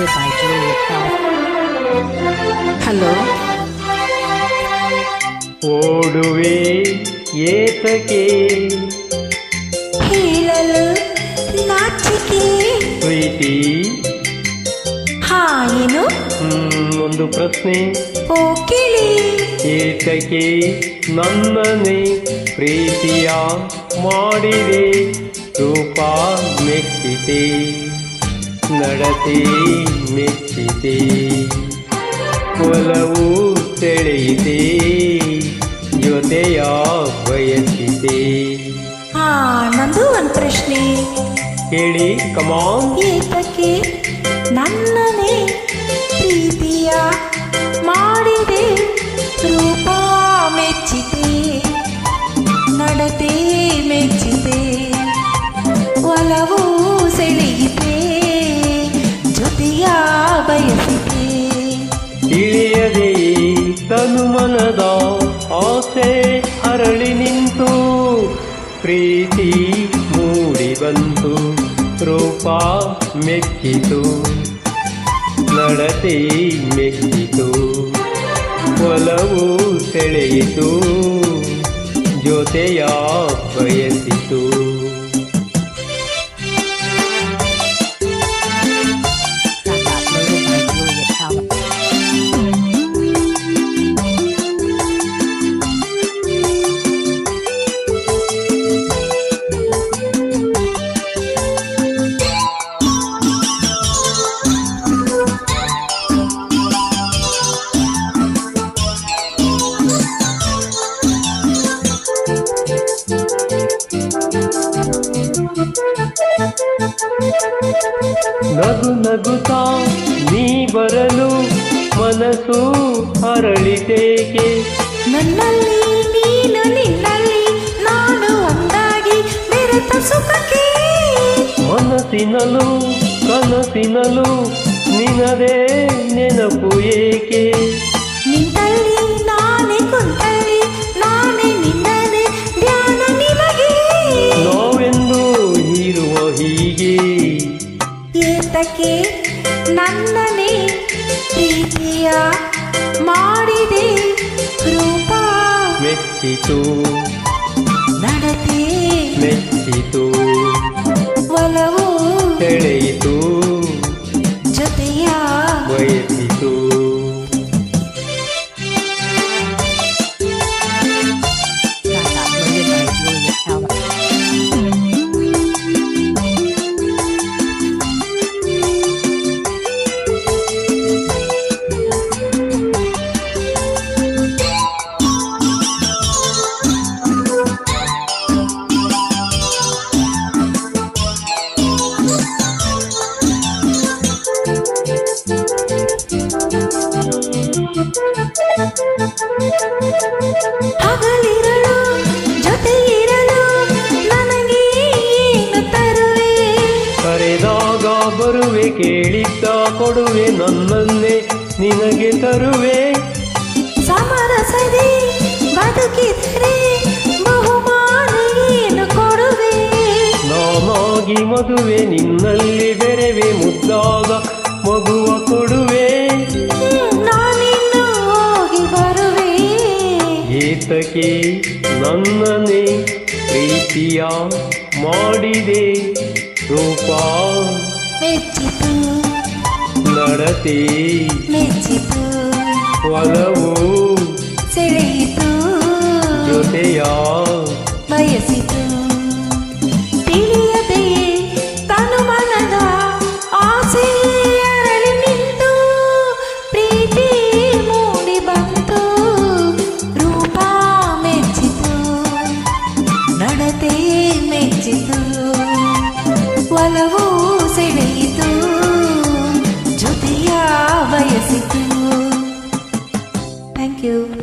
Uploaded by Juliet Health. Hello. ಓಡುವೆ ಏತಕ್ಕೆ ಹೇಳಲು ನಾಚಿಕೆ ಪ್ರೀತಿ ಹಾ ಏನು ಹ್ಮ್, ಒಂದು ಪ್ರಶ್ನೆ ಓ ಕೇಳಿ ಏತಕ್ಕೆ ನನ್ನನ್ನೇ ಪ್ರೀತಿಯ ಮಾಡಿದೆ ರೂಪ ಮೆಚ್ಚಿತೆ ನಡತೆ ಮೆಚ್ಚಿತೆ ಒಲವು ಸೆಳೆಯಿತೆ ಜೊತೆಯ ಬಯಸಿದೆ ಹಾ ನಂದು ಒಂದು ಪ್ರಶ್ನೆ. ಹೇಳಿ ಕಮಾನ್ ಏತಕ್ಕೆ ನನ್ನನೇ ಪ್ರೀತಿಯ ಮಾಡಿದೆ ರೂಪ ಜೊತೆಯ ಬಯಸಿದೆ. ತಿಳಿಯದೆ ತನು ಮನದ ಆಸೆ ಅರಳಿ ನಿಂತು, ಪ್ರೀತಿ ಮೂಡಿ ಬಂತು, ರೂಪ ಮೆಚ್ಚಿತು, ನಡತೆ ಮೆಚ್ಚಿತು, ಒಲವು ಸೆಳೆಯಿತು, ಜೊತೆಯ ಬಯಸಿತು ನಗುತ್ತಾ ನೀ ಬರಲು ಮನಸ್ಸು ಅರಳಿತೇಕೆ? ನನ್ನಲ್ಲಿ ನೀನು ನಿನ್ನಲ್ಲಿ ನಾನು ಒಂದಾಗಿ ಬೆರೆತ ಸುಖಕ್ಕೆ. ಮನಸ್ಸಿನಲು ಕನಸಿನಲು ನಿನದೇ ನೆನಪು ಏಕೆ? ನಿನ್ನಲ್ಲಿ ನಾನೇ ಕುಂತಲ್ಲಿ ನಾನೇ ನಿನ್ನದೇ ಧ್ಯಾನ ನಿನಗೆ. ನಾವೆಂದು ಹೀರುವ ಹೀಗೆ. ಏತಕ್ಕೆ ನನ್ನನೇ ಪ್ರೀತಿಯ ಮಾಡಿದೆ ರೂಪ. ಮೆಚ್ಚಿತು. ಬರುವೆ ಕೇಳಿದ್ದ ಕೊಡುವೆ ನನ್ನನ್ನೇ ನಿನಗೆ ತರುವೆ. ಸಮರಸದೆ ಬದುಕಿದರೆ ಬಹುಮಾನ ಕೊಡುವೆ? ನಾನಾಗಿ ಮದುವೆ ನಿನ್ನಲ್ಲಿ ಬೆರೆವೆ ಮುದ್ದಾಗ ಮಗುವ ಕೊಡುವೆ. ಹ್ಮ್, ಹೋಗಿ ಬರುವೆ. ಏತಕ್ಕೆ ನನ್ನನ್ನೇ ಪ್ರೀತಿಯ ಮಾಡಿದೆ ರೂಪ. ಮೆಚ್ಚಿತು. ನಡತೆ ಮೆಚ್ಚಿತು. ಒಲವು ಸೆಳೆಯಿತು. ಜೊತೆಯ Thank you.